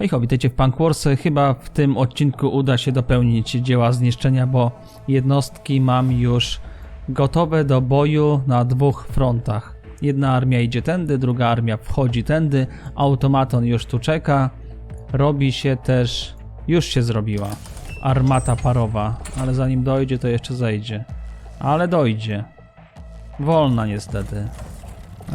Hej ho, witajcie w Punk Wars. Chyba w tym odcinku uda się dopełnić dzieła zniszczenia, bo jednostki mam już gotowe do boju na dwóch frontach. Jedna armia idzie tędy, druga armia wchodzi tędy, automaton już tu czeka. Robi się też, już się zrobiła, armata parowa, ale zanim dojdzie to jeszcze zejdzie. Ale dojdzie. Wolna niestety.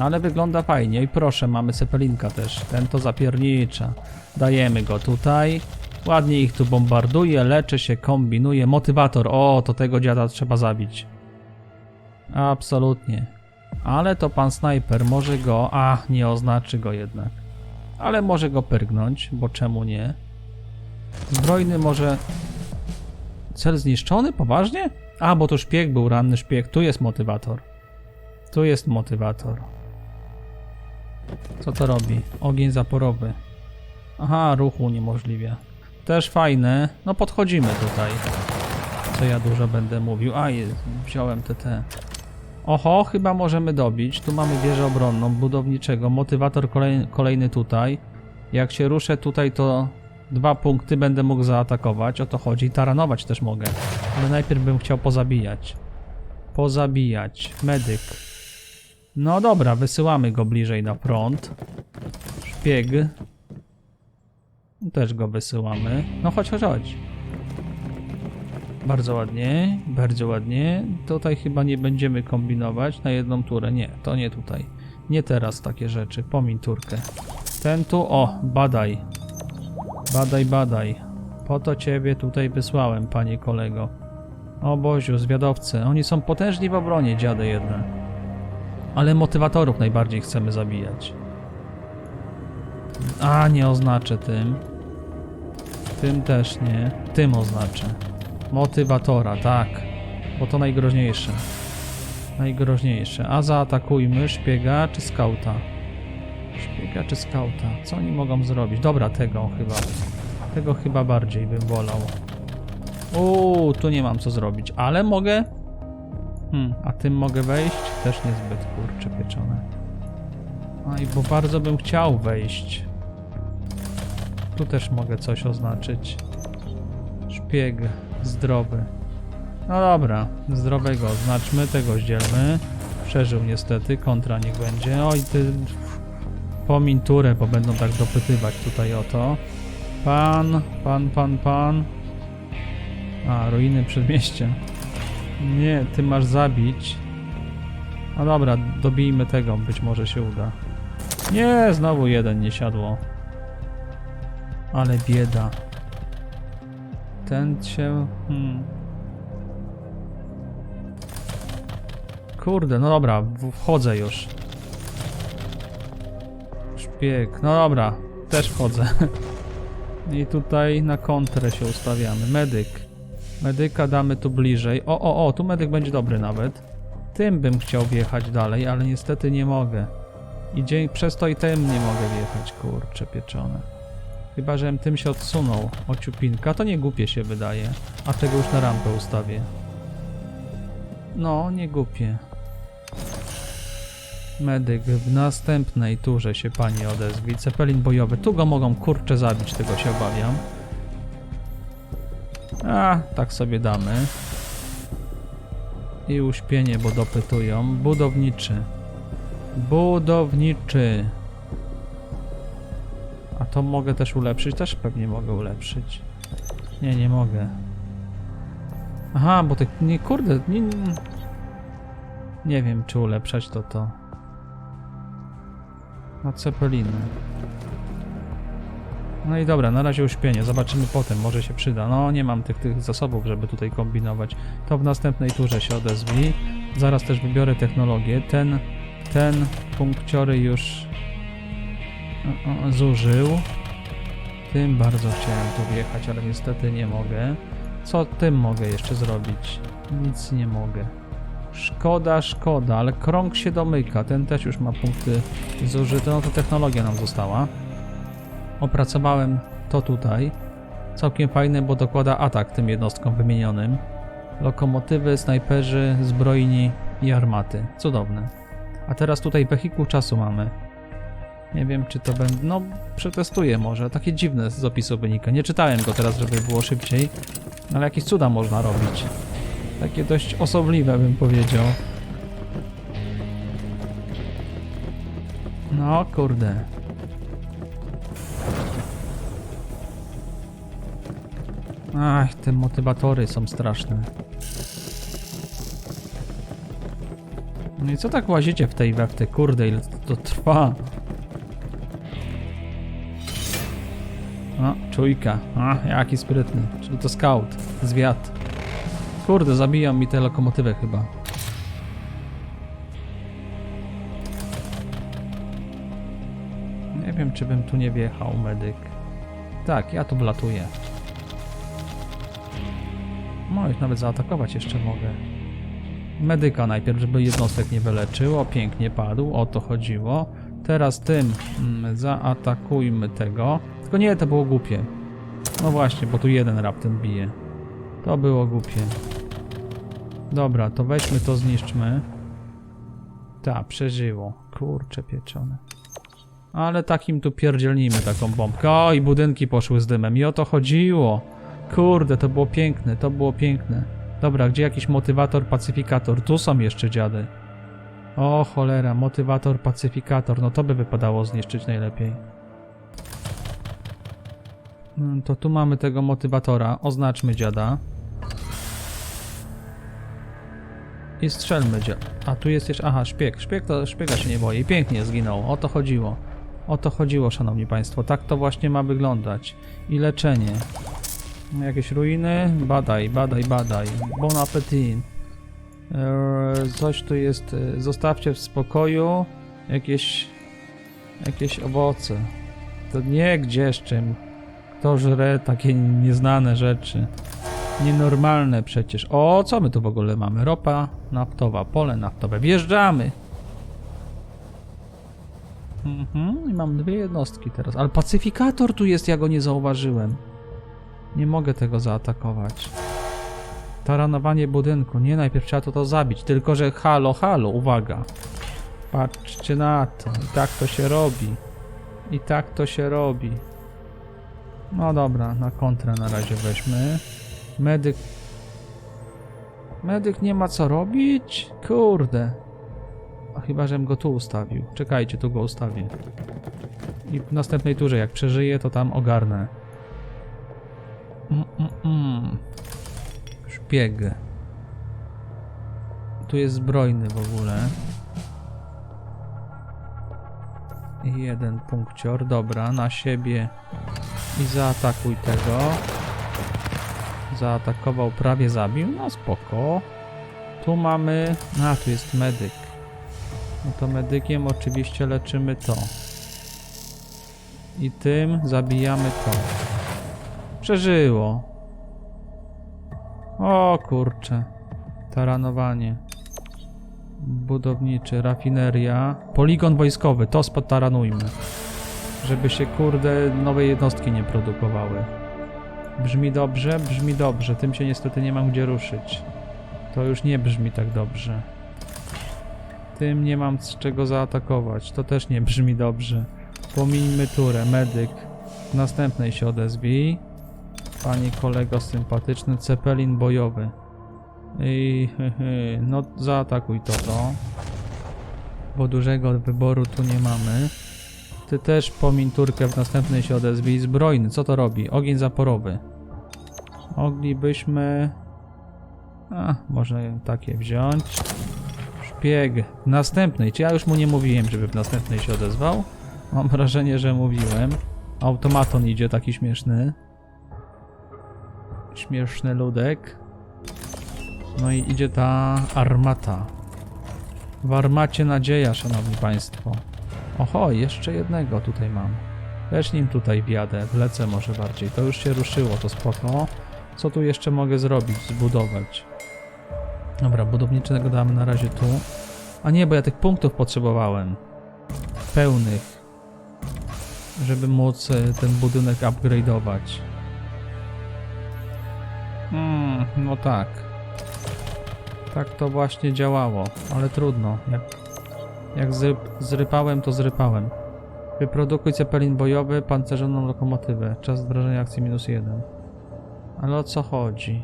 Ale wygląda fajnie i proszę, mamy Cepelinka też. Ten to zapiernicza. Dajemy go tutaj. Ładnie ich tu bombarduje, leczy się, kombinuje. Motywator. O, to tego dziada trzeba zabić. Absolutnie. Ale to pan snajper może go... A, nie oznaczy go jednak. Ale może go pyrgnąć, bo czemu nie? Zbrojny może... Cel zniszczony? Poważnie? A, bo to szpieg był, ranny szpieg. Tu jest motywator. Tu jest motywator. Co to robi? Ogień zaporowy. Aha, ruchu uniemożliwia. Też fajne. No podchodzimy tutaj. Co ja dużo będę mówił. A, wziąłem TT. Oho, chyba możemy dobić. Tu mamy wieżę obronną, budowniczego. Motywator kolej, kolejny tutaj. Jak się ruszę tutaj, to dwa punkty będę mógł zaatakować. O to chodzi. Taranować też mogę. Ale najpierw bym chciał pozabijać. Pozabijać. Medyk. No dobra, wysyłamy go bliżej na front. Szpieg. Też go wysyłamy. No chodź, chodź, chodź. Bardzo ładnie, bardzo ładnie. Tutaj chyba nie będziemy kombinować na jedną turę. Nie, to nie tutaj. Nie teraz takie rzeczy. Pomiń turkę. Ten tu, o, badaj. Badaj, badaj. Po to ciebie tutaj wysłałem, panie kolego. O Boziu, zwiadowcy. Oni są potężni w obronie, dziady jedne. Ale motywatorów najbardziej chcemy zabijać. A, nie oznaczę tym. Tym też nie. Tym oznaczę. Motywatora, tak. Bo to najgroźniejsze. Najgroźniejsze. A zaatakujmy szpiega czy skauta? Szpiega czy skauta? Co oni mogą zrobić? Dobra, tego chyba. Tego chyba bardziej bym wolał. Uuu, tu nie mam co zrobić, ale mogę Hmm, a tym mogę wejść? Też niezbyt kurcze pieczone. Aj, bo bardzo bym chciał wejść. Tu też mogę coś oznaczyć. Szpieg, zdrowy. No dobra, zdrowego oznaczmy, tego zdzielmy. Przeżył niestety, kontra niech będzie. Oj, ty... Pomiń turę, bo będą tak dopytywać tutaj o to. Pan, pan, pan, pan. A, ruiny przedmieścia. Nie, ty masz zabić. No dobra, dobijmy tego, być może się uda. Nie, znowu jeden nie siadło. Ale bieda. Ten się... Hmm. Kurde, no dobra, wchodzę już. Szpieg, no dobra, też wchodzę. I tutaj na kontrę się ustawiamy. Medyk. Medyka damy tu bliżej. O, o, o, tu medyk będzie dobry nawet. Tym bym chciał wjechać dalej, ale niestety nie mogę. I dzień przez to i tym nie mogę wjechać, kurcze pieczone. Chyba, żebym tym się odsunął od ciupinka, to nie głupie się wydaje. A tego już na rampę ustawię. No, nie głupie. Medyk, w następnej turze się pani odezwie. Cepelin bojowy, tu go mogą kurcze zabić, tego się obawiam. A, tak sobie damy. I uśpienie, bo dopytują. Budowniczy. Budowniczy. A to mogę też ulepszyć? Też pewnie mogę ulepszyć. Nie, nie mogę. Aha, bo te... Nie, kurde, nie- Nie wiem, czy ulepszać to to. Na cepeliny. No i dobra, na razie uśpienie, zobaczymy potem, może się przyda. No nie mam tych, tych zasobów, żeby tutaj kombinować. To w następnej turze się odezwij. Zaraz też wybiorę technologię. Ten, ten punkciory już zużył. Tym bardzo chciałem tu wjechać, ale niestety nie mogę. Co tym mogę jeszcze zrobić? Nic nie mogę. Szkoda, szkoda, ale krąg się domyka. Ten też już ma punkty zużyte. No to technologia nam została. Opracowałem to tutaj. Całkiem fajne, bo dokłada atak tym jednostkom wymienionym. Lokomotywy, snajperzy, zbrojni i armaty. Cudowne. A teraz tutaj wehikuł czasu mamy. Nie wiem, czy to będę. No, przetestuję może. Takie dziwne z opisu wynika. Nie czytałem go teraz, żeby było szybciej. Ale jakieś cuda można robić. Takie dość osobliwe, bym powiedział. No, kurde. Ach, te motywatory są straszne. No i co tak łazicie w tej wewty? Kurde, ile to, trwa? O, czujka. A, jaki sprytny. Czyli to scout. Zwiat. Kurde, zabiją mi tę lokomotywę chyba. Nie wiem, czy bym tu nie wjechał, medyk. Tak, ja tu wlatuję. No, ich nawet zaatakować jeszcze mogę. Medyka najpierw, żeby jednostek nie wyleczyło. Pięknie padł, o to chodziło. Teraz tym mm, zaatakujmy tego. Tylko nie, to było głupie. No właśnie, bo tu jeden raptem bije. To było głupie. Dobra, to weźmy to, zniszczmy. Ta, przeżyło. Kurcze pieczone. Ale takim tu pierdzielnijmy taką bombkę. O, i budynki poszły z dymem. I o to chodziło. Kurde, to było piękne, to było piękne. Dobra, gdzie jakiś motywator, pacyfikator? Tu są jeszcze dziady. O cholera, motywator, pacyfikator. No to by wypadało zniszczyć najlepiej. Mm, To tu mamy tego motywatora. Oznaczmy dziada. I strzelmy dziada. A tu jest jeszcze... Aha, szpieg. Szpieg to szpiega się nie boi. Pięknie zginął. O to chodziło. O to chodziło, szanowni państwo. Tak to właśnie ma wyglądać. I leczenie. Jakieś ruiny? Badaj, badaj, badaj. Bon appetit. Eee, coś tu jest. e, Zostawcie w spokoju. Jakieś. Jakieś owoce. To nie gdzie z czym. Kto żre takie nieznane rzeczy. Nienormalne przecież. O, co my tu w ogóle mamy? Ropa naftowa, pole naftowe. Wjeżdżamy! Mhm, i mam dwie jednostki teraz. Ale pacyfikator tu jest, ja go nie zauważyłem. Nie mogę tego zaatakować. Taranowanie budynku. Nie, najpierw trzeba to, to zabić. Tylko, że halo, halo, uwaga. Patrzcie na to. I tak to się robi. I tak to się robi. No dobra, na kontrę na razie weźmy. Medyk. Medyk nie ma co robić? Kurde. A chyba, żebym go tu ustawił. Czekajcie, tu go ustawię. I w następnej turze, jak przeżyję, to tam ogarnę. Mm, mm, mm. Szpieg. Tu jest zbrojny w ogóle. Jeden punkcior, dobra, na siebie i zaatakuj tego. Zaatakował, prawie zabił, no spoko. Tu mamy, a tu jest medyk. No to medykiem oczywiście leczymy to. I tym zabijamy to. Przeżyło. O kurcze. Taranowanie. Budowniczy, rafineria. Poligon wojskowy, to spotaranujmy. Żeby się kurde nowe jednostki nie produkowały. Brzmi dobrze, brzmi dobrze. Tym się niestety nie mam gdzie ruszyć. To już nie brzmi tak dobrze. Tym nie mam z czego zaatakować. To też nie brzmi dobrze. Pomińmy turę. Medyk. W następnej się odezwij. Panie kolego sympatyczny, cepelin bojowy. I no zaatakuj to to. Bo dużego wyboru tu nie mamy. Ty też pomiń turkę, w następnej się odezwij. Zbrojny, co to robi? Ogień zaporowy. Moglibyśmy... A, może takie wziąć. Szpieg. W następnej. Czy ja już mu nie mówiłem, żeby w następnej się odezwał? Mam wrażenie, że mówiłem. Automaton idzie taki śmieszny. Śmieszny ludek. No i idzie ta armata. W armacie nadzieja, szanowni państwo. Oho, jeszcze jednego tutaj mam. Też nim tutaj wjadę, wlecę może bardziej. To już się ruszyło, to spoko. Co tu jeszcze mogę zrobić, zbudować? Dobra, budowniczego damy na razie tu. A nie, bo ja tych punktów potrzebowałem. Pełnych. Żeby móc e, ten budynek upgrade'ować. Hmm, no tak. Tak to właśnie działało, ale trudno. Jak, jak zryp, zrypałem, to zrypałem. Wyprodukuj cepelin bojowy, pancerzoną lokomotywę. Czas wdrożenia akcji minus jeden. Ale o co chodzi?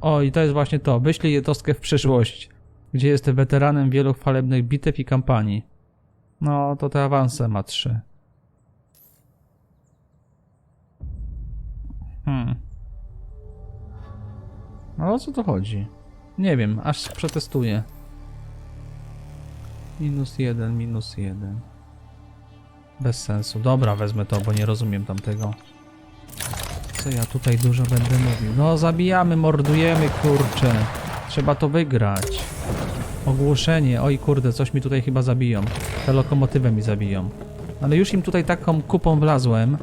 O, i to jest właśnie to. Wyślij jednostkę w przyszłość, gdzie jest weteranem wielu chwalebnych bitew i kampanii. No, to te awanse ma trzy. No o co to chodzi? Nie wiem, aż przetestuję. Minus jeden, minus jeden. Bez sensu. Dobra, wezmę to, bo nie rozumiem tamtego. Co ja tutaj dużo będę mówił? No, zabijamy, mordujemy, kurczę. Trzeba to wygrać. Ogłoszenie. Oj, kurde, coś mi tutaj chyba zabiją. Te lokomotywę mi zabiją. Ale już im tutaj taką kupą wlazłem,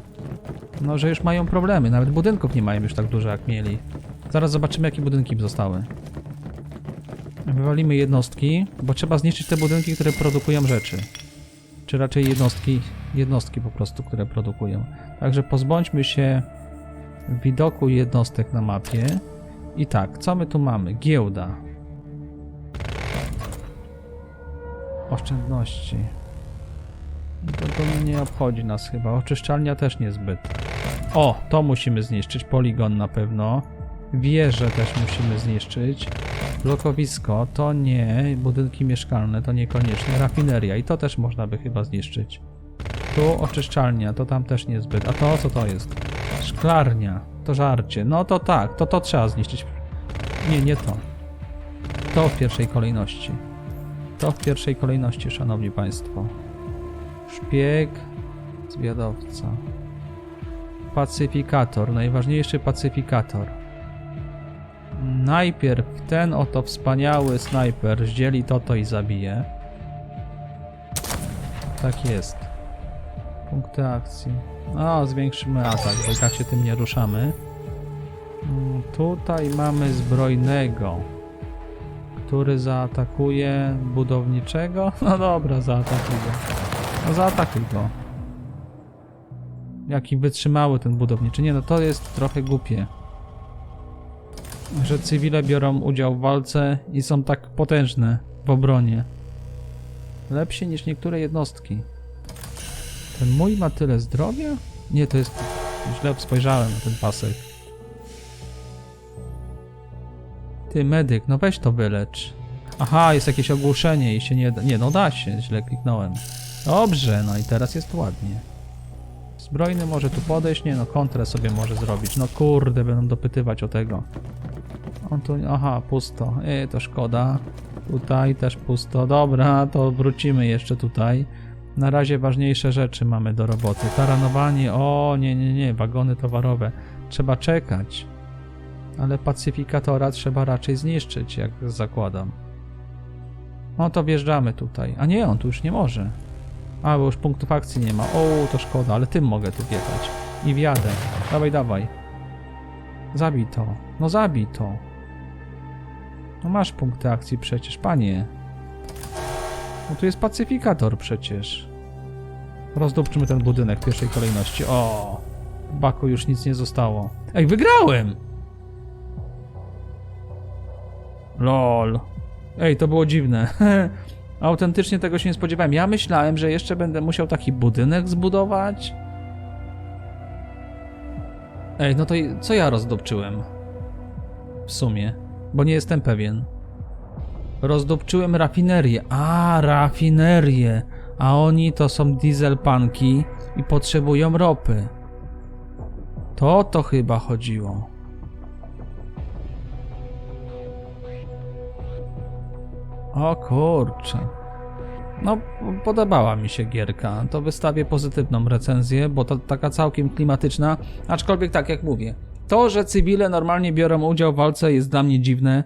no, że już mają problemy. Nawet budynków nie mają już tak dużo, jak mieli. Zaraz zobaczymy, jakie budynki zostały. Wywalimy jednostki, bo trzeba zniszczyć te budynki, które produkują rzeczy. Czy raczej jednostki, jednostki po prostu, które produkują. Także pozbądźmy się widoku jednostek na mapie. I tak, co my tu mamy? Giełda. Oszczędności. No To, to nie obchodzi nas chyba. Oczyszczalnia też niezbyt. O, to musimy zniszczyć. Poligon na pewno. Wieże też musimy zniszczyć. Blokowisko to nie. Budynki mieszkalne to niekoniecznie. Rafineria i to też można by chyba zniszczyć. Tu oczyszczalnia, to tam też niezbyt. A to co to jest? Szklarnia. To żarcie. No to tak, to to trzeba zniszczyć. Nie, nie to. To w pierwszej kolejności. To w pierwszej kolejności, szanowni państwo. Szpieg, zwiadowca. Pacyfikator, najważniejszy pacyfikator. Najpierw ten oto wspaniały snajper zdzieli to to i zabije. Tak jest. Punkty akcji. O, zwiększymy atak, bo i tak się tym nie ruszamy. Mm, Tutaj mamy zbrojnego, który zaatakuje budowniczego. No dobra, zaatakuj go. No zaatakuj go. Jaki wytrzymały ten budowniczy. Nie no, to jest trochę głupie. Że cywile biorą udział w walce i są tak potężne w obronie. Lepsi niż niektóre jednostki. Ten mój ma tyle zdrowia? Nie, to jest... Źle spojrzałem na ten pasek. Ty, medyk, no weź to wylecz. Aha, jest jakieś ogłoszenie i się nie da... Nie, no da się, źle kliknąłem. Dobrze, no i teraz jest ładnie. Zbrojny może tu podejść? Nie, no kontrę sobie może zrobić. No kurde, będą dopytywać o tego. On tu... Aha, pusto. Ej, to szkoda. Tutaj też pusto. Dobra, to wrócimy jeszcze tutaj. Na razie ważniejsze rzeczy mamy do roboty. Taranowanie, o nie, nie, nie, wagony towarowe. Trzeba czekać. Ale pacyfikatora trzeba raczej zniszczyć, jak zakładam. No to wjeżdżamy tutaj. A nie, on tu już nie może. A, bo już punktów akcji nie ma. O, to szkoda, ale tym mogę tu wjechać. I wjadę. Dawaj, dawaj. Zabij to. No zabij to. No masz punkty akcji przecież, panie. No tu jest pacyfikator przecież. Rozdupczymy ten budynek w pierwszej kolejności. O! W Baku już nic nie zostało. Ej, wygrałem! LOL. Ej, to było dziwne. Autentycznie tego się nie spodziewałem. Ja myślałem, że jeszcze będę musiał taki budynek zbudować. Ej, no to co ja rozdupczyłem? W sumie, bo nie jestem pewien. Rozdupczyłem rafinerię. A, rafinerię. A oni to są dieselpanki i potrzebują ropy. To to chyba chodziło. O kurczę. No, podobała mi się gierka. To wystawię pozytywną recenzję, bo to taka całkiem klimatyczna. Aczkolwiek tak jak mówię, to, że cywile normalnie biorą udział w walce jest dla mnie dziwne.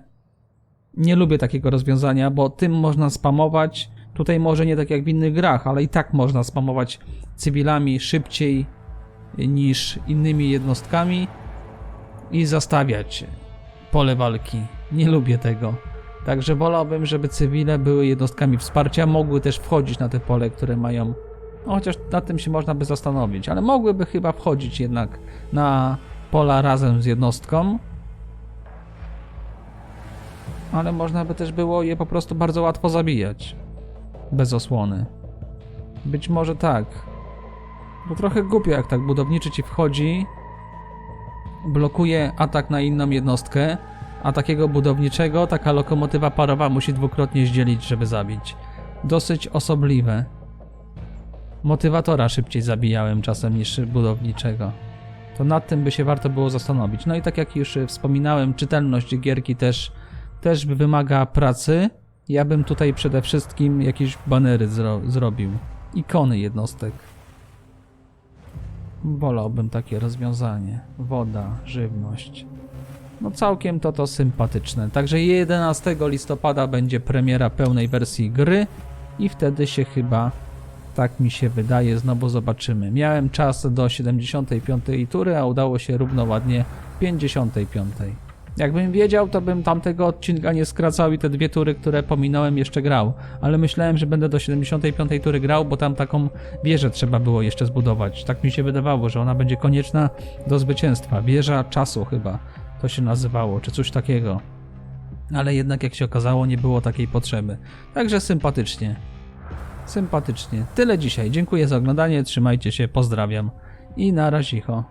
Nie lubię takiego rozwiązania, bo tym można spamować. Tutaj może nie tak jak w innych grach, ale i tak można spamować cywilami szybciej niż innymi jednostkami i zastawiać pole walki. Nie lubię tego. Także wolałbym, żeby cywile były jednostkami wsparcia, mogły też wchodzić na te pole, które mają. No, chociaż nad tym się można by zastanowić, ale mogłyby chyba wchodzić jednak na pola razem z jednostką. Ale można by też było je po prostu bardzo łatwo zabijać. Bez osłony. Być może tak. Bo trochę głupio, jak tak budowniczy ci wchodzi, blokuje atak na inną jednostkę, a takiego budowniczego taka lokomotywa parowa musi dwukrotnie zdzielić, żeby zabić. Dosyć osobliwe. Motywatora szybciej zabijałem czasem niż budowniczego. To nad tym by się warto było zastanowić. No i tak jak już wspominałem, czytelność gierki też, też wymaga pracy. Ja bym tutaj przede wszystkim jakieś banery zro zrobił. Ikony jednostek. Wolałbym takie rozwiązanie. Woda, żywność. No całkiem to to sympatyczne. Także 11 listopada będzie premiera pełnej wersji gry i wtedy się chyba, tak mi się wydaje, znowu zobaczymy. Miałem czas do 75 tury, a udało się równo ładnie 55. Jakbym wiedział, to bym tamtego odcinka nie skracał i te dwie tury, które pominąłem, jeszcze grał. Ale myślałem, że będę do 75 tury grał, bo tam taką wieżę trzeba było jeszcze zbudować. Tak mi się wydawało, że ona będzie konieczna do zwycięstwa. Wieża czasu chyba to się nazywało, czy coś takiego. Ale jednak, jak się okazało, nie było takiej potrzeby. Także sympatycznie. Sympatycznie. Tyle dzisiaj. Dziękuję za oglądanie, trzymajcie się, pozdrawiam i na razicho.